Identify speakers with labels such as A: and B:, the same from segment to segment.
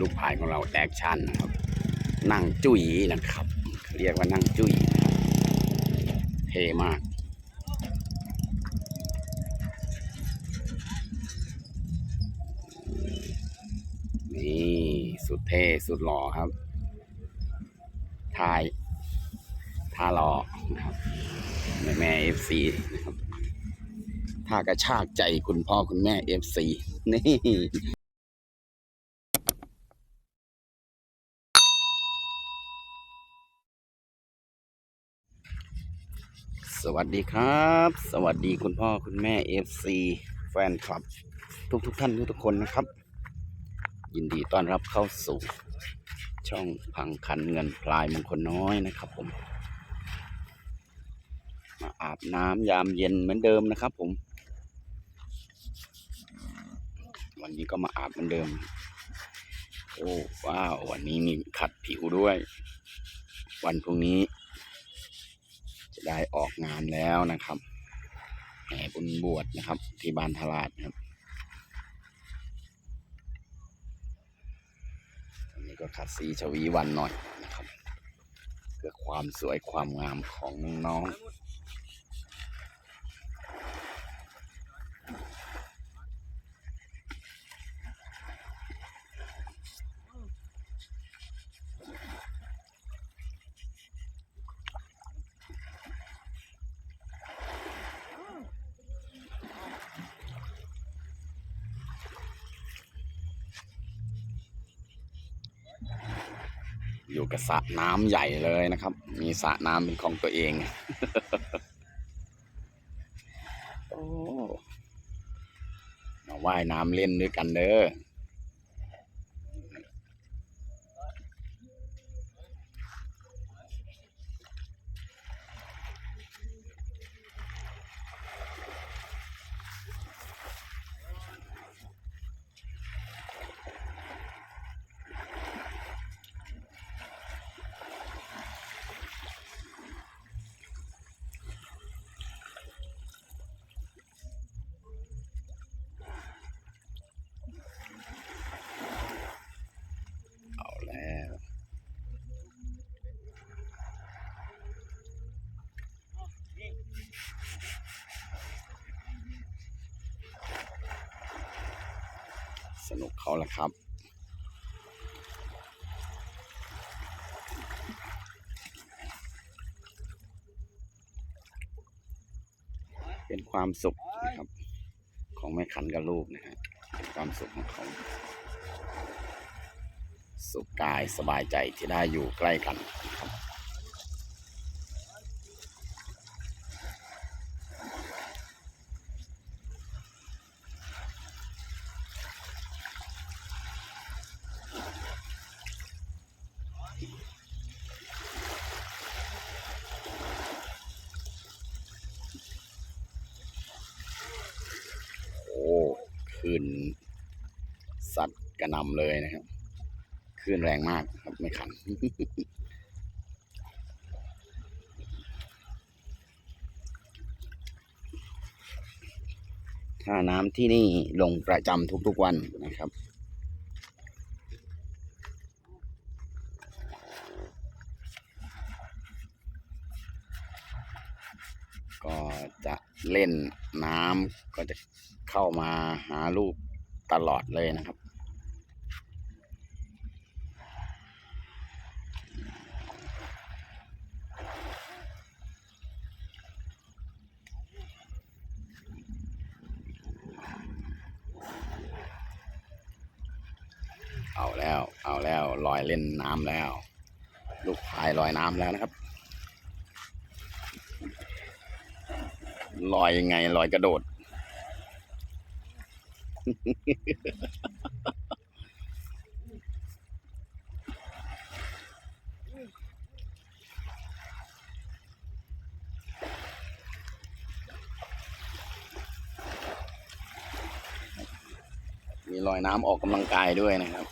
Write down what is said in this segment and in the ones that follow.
A: ลูกพายของเราแอคชั่นนะครับ นั่งจุ๋ยนะครับ เรียกว่านั่งจุ๋ยเท่มาก นี่สุดเท่สุดหล่อครับทายท่าหล่อนะครับแม่แม่เอฟซีนะครับท่ากระชากใจคุณพ่อคุณแม่เอฟซีนี่ สวัสดีครับ สวัสดีคุณพ่อคุณแม่เอฟซีแฟนคลับ ทุกทุกท่านทุกทุกคนนะครับ ยินดีต้อนรับเข้าสู่ ช่องพังคันเงินพลายมงคลน้อยนะครับผม มาอาบน้ำยามเย็นเหมือนเดิมนะครับผม วันนี้ก็มาอาบเหมือนเดิม โอ้ว้าว วันนี้มีขัดผิวด้วย วันพรุ่งนี้ ได้ออกงานแล้วนะครับแห่บุญบวชนะครับ ที่บ้านทลาดครับอันนี้ก็ขัดสีชวีวันหน่อยนะครับ เพื่อความสวยความงามของน้อง อยู่กับสระน้ำใหญ่เลยนะครับ มีสระน้ำเป็นของตัวเอง โอ้มาว่ายน้ำเล่นด้วยกันเด้อ สนุกเขาละครับ เป็นความสุขนะครับ ของแม่ขันกับลูกนะฮะเป็นความสุขของเขา สุขกายสบายใจที่ได้อยู่ใกล้กันครับ โอ้ ขึ้นสัตว์กระนำเลยนะครับขึ้นแรงมากครับไม่ขัน ท่าน้ำที่นี่ลงประจำทุกๆวันนะครับ ก็จะ เล่นน้ำก็จะเข้ามาหาลูกตลอดเลยนะครับ เอาแล้ว เอาแล้วลอยเล่นน้ำแล้ว ลูกพายลอยน้ำแล้วนะครับ ลอยยังไงลอยกระโดด มีลอยน้ำออกกำลังกายด้วยนะครับ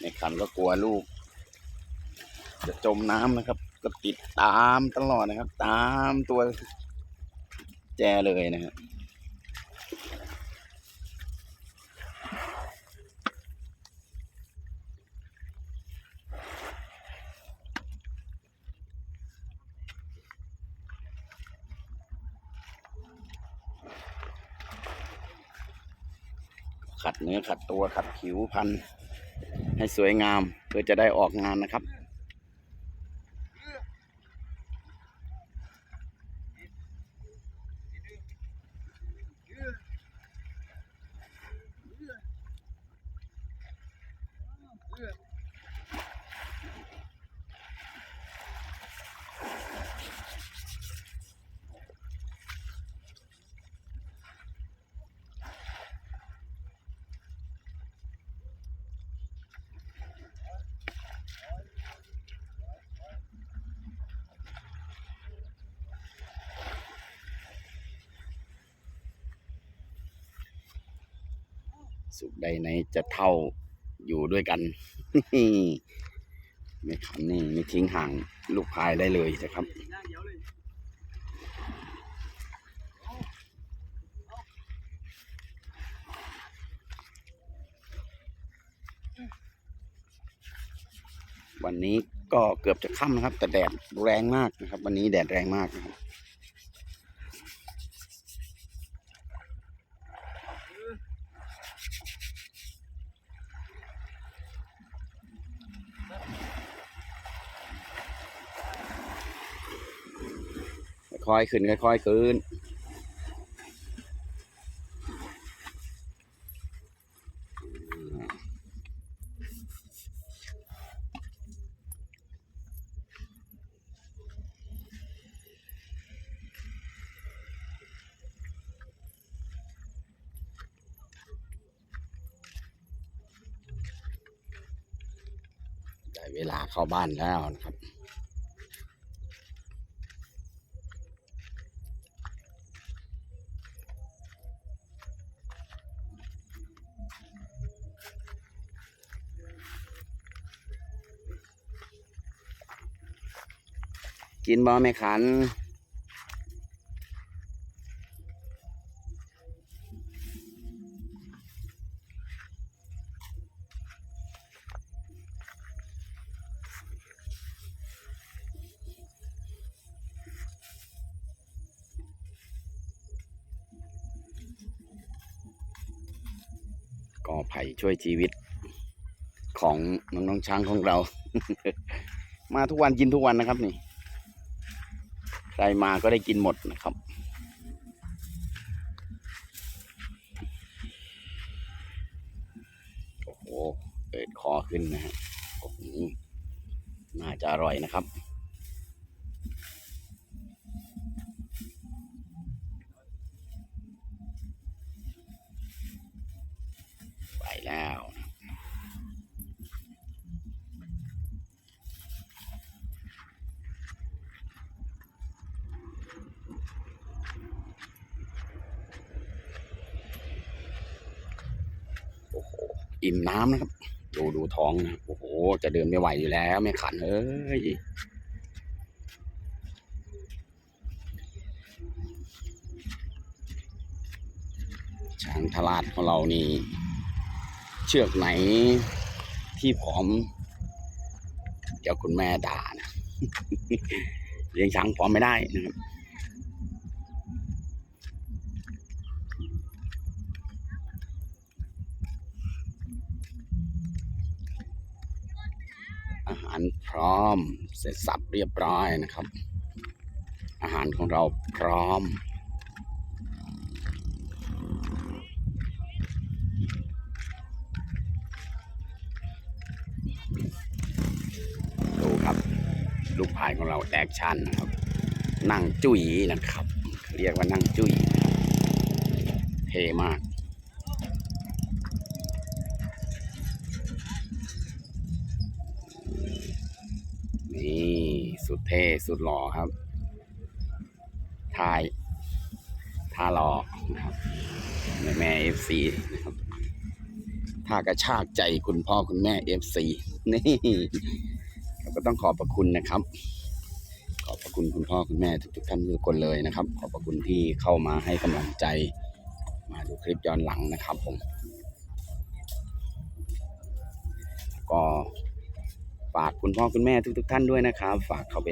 A: ในขันก็กลัวลูก จะจมน้ำนะครับ ก็ติดตามตลอดนะครับ ตามตัวแจเลยนะครับขัดเนื้อขัดตัวขัดผิวพันให้สวยงามเพื่อจะได้ออกงานนะครับ สุขใดไหนจะเท่าอยู่ด้วยกันไม่ขันนี่ไม่ทิ้งห่างลูกพายได้เลยนะครับวันนี้ก็เกือบจะค่ำนะครับ แต่แดดแรงมากนะครับ วันนี้แดดแรงมากนะครับ ค่อยขึ้นค่อยๆขึ้นได้เวลาเข้าบ้านแล้วนะครับ กินบอแม่ขัน ก็ไผ่ช่วยชีวิตของน้องๆช้างของเรา มาทุกวันกินทุกวันนะครับนี่ ใครมาก็ได้กินหมดนะครับ โอ้โหเปิดคอขึ้นนะฮะน่าจะอร่อยนะครับ อิ่มน้ำนะครับ ดูดูท้องนะโอ้โห จะเดินไม่ไหวอยู่แล้วไม่ขันเอ้ยช้างทลาดของเรานี่ เชือกไหนที่ผอม เดี๋ยวคุณแม่ด่านะเลี้ยงช้างผอมไม่ได้นะครับ อาหารพร้อม เสร็จสับเรียบร้อยนะครับ อาหารของเราพร้อม ดูครับ ลูกพายของเราแอคชั่นนะครับ นั่งจุ๋ยนะครับ เรียกว่านั่งจุ๋ยเท่มาก นี่สุด เท่สุดหล่อครับ ทายท่าหล่อนะครับแม่แม่เอฟซีนะครับท่ากระชากใจคุณพ่อคุณแม่เอฟซีนี่เราก็ต้องขอบพระคุณนะครับ ขอบพระคุณคุณพ่อคุณแม่ทุก ๆ ท่านทุกคนเลยนะครับ ขอบพระคุณที่เข้ามาให้กำลังใจ มาดูคลิปย้อนหลังนะครับผมก็ ฝากคุณพ่อคุณแม่ทุกๆทท่านด้วยนะครับ ฝากเข้าไป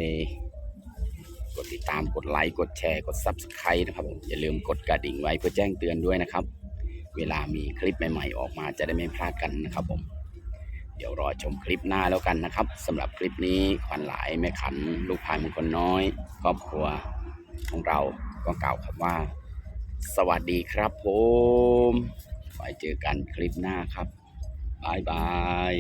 A: กดติดตามกดไลค์กดแชร์กด Subscribe นะครับผมอย่าลืมกดกระดิ่งไว้เพื่อแจ้งเตือนด้วยนะครับ เวลามีคลิปใหม่ ๆ ออกมาจะได้ไม่พลาดกันนะครับผม เดี๋ยวรอชมคลิปหน้าแล้วกันนะครับสำหรับคลิปนี้ขวัญหลายแม่ขัน ลูกพายมงคลน้อย ครอบครัวของเราก็กล่าวคำว่า สวัสดีครับผมไว้เจอกันคลิปหน้าครับบายบาย